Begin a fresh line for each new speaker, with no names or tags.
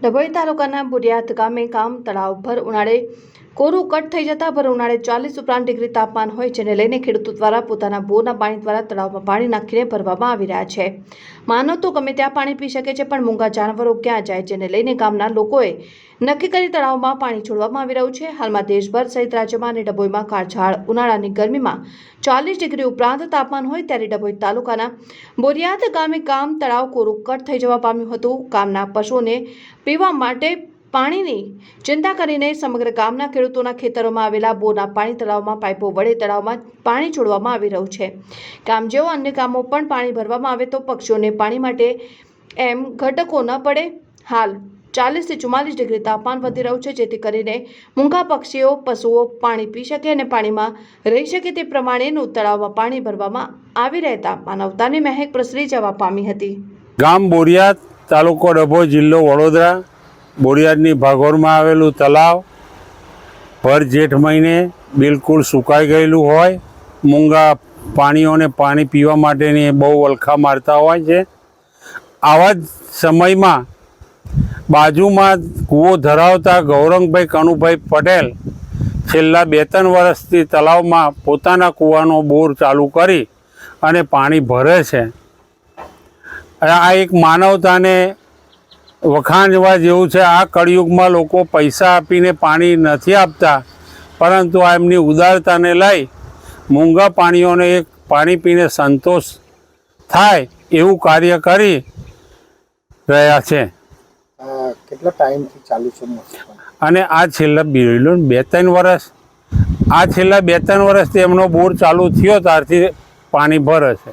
ડભોઈ તાલુકાના બુરિયાત ગામે કામ તળાવ પર ઉનાળે કોરું કટ થઈ જતા ભર ઉનાળે ચાલીસ ઉપરાંત ડિગ્રી તાપમાન હોય જેને લઈને ખેડૂતો દ્વારા પોતાના બોરના પાણી દ્વારા તળાવમાં પાણી નાખીને ભરવામાં આવી રહ્યા છે. માનવ તો ગમે ત્યાં પાણી પી શકે છે, પણ મૂંગા જાનવરો ક્યાં જાય, જેને લઈને ગામના લોકોએ નક્કી કરી તળાવમાં પાણી છોડવામાં આવી રહ્યું છે. હાલમાં દેશભર સહિત રાજ્યમાં અને ડભોઈમાં કાળઝાળ, ઉનાળાની ગરમીમાં ચાલીસ ડિગ્રી ઉપરાંત તાપમાન હોય ત્યારે ડભોઈ તાલુકાના બોરિયાત ગામે ગામ તળાવ કોરું કટ થઈ જવા પામ્યું હતું. ગામના પશુઓને પીવા માટે પાણીની ચિંતા કરીને સમગ્ર ગામના ખેડૂતોના ખેતરોમાં આવેલા બોરના પાણી તળાવમાં, પાઇપો વડે તળાવમાં પાણી છોડવામાં આવી રહ્યું છે. ગામ જેવો અન્ય કામો પણ પાણી ભરવામાં આવે તો પક્ષીઓને પાણી માટે એમ ઘટકો ન પડે. હાલ ચાલીસથી ચુમ્માલીસ ડિગ્રી તાપમાન વધી રહ્યું છે, જેથી કરીને મૂંગા પક્ષીઓ, પશુઓ પાણી પી શકે અને પાણીમાં રહી શકે તે પ્રમાણેનું તળાવમાં પાણી ભરવામાં આવી રહેતા માનવતાની મહેક પ્રસરી જવા પામી હતી.
ગામ બોરિયાદ તાલુકો ડભો જિલ્લો વડોદરા. બોરિયાદની ભાગોળમાં આવેલું તલાવ ભર જેઠ મહિને બિલકુલ સુકાઈ ગયેલું હોય. મૂંગા પાણીઓને પાણી પીવા માટેની બહુ વલખા મારતા હોય છે. આવા જ સમયમાં બાજુમાં કૂવો ધરાવતા ગૌરંગભાઈ કનુભાઈ પટેલ છેલ્લા બે ત્રણ વર્ષથી તલાવમાં પોતાના કૂવાનો બોર ચાલુ કરી અને પાણી ભરે છે. આ એક માનવતાને વખાણવા જેવું છે આ કળિયુગમાં લોકો પૈસા આપીને પાણી નથી આપતા પરંતુ આ એમની ઉદારતાને લઈ મૂંગા પાણીઓને એક પાણી પીને સંતોષ થાય એવું કાર્ય કરી રહ્યા છે.
કેટલા ટાઈમથી ચાલુ છે
અને આ છેલ્લા બિરલો બે ત્રણ વર્ષ આ છેલ્લા બે ત્રણ વર્ષથી એમનો બોર ચાલુ થયો ત્યારથી પાણી ભરે છે.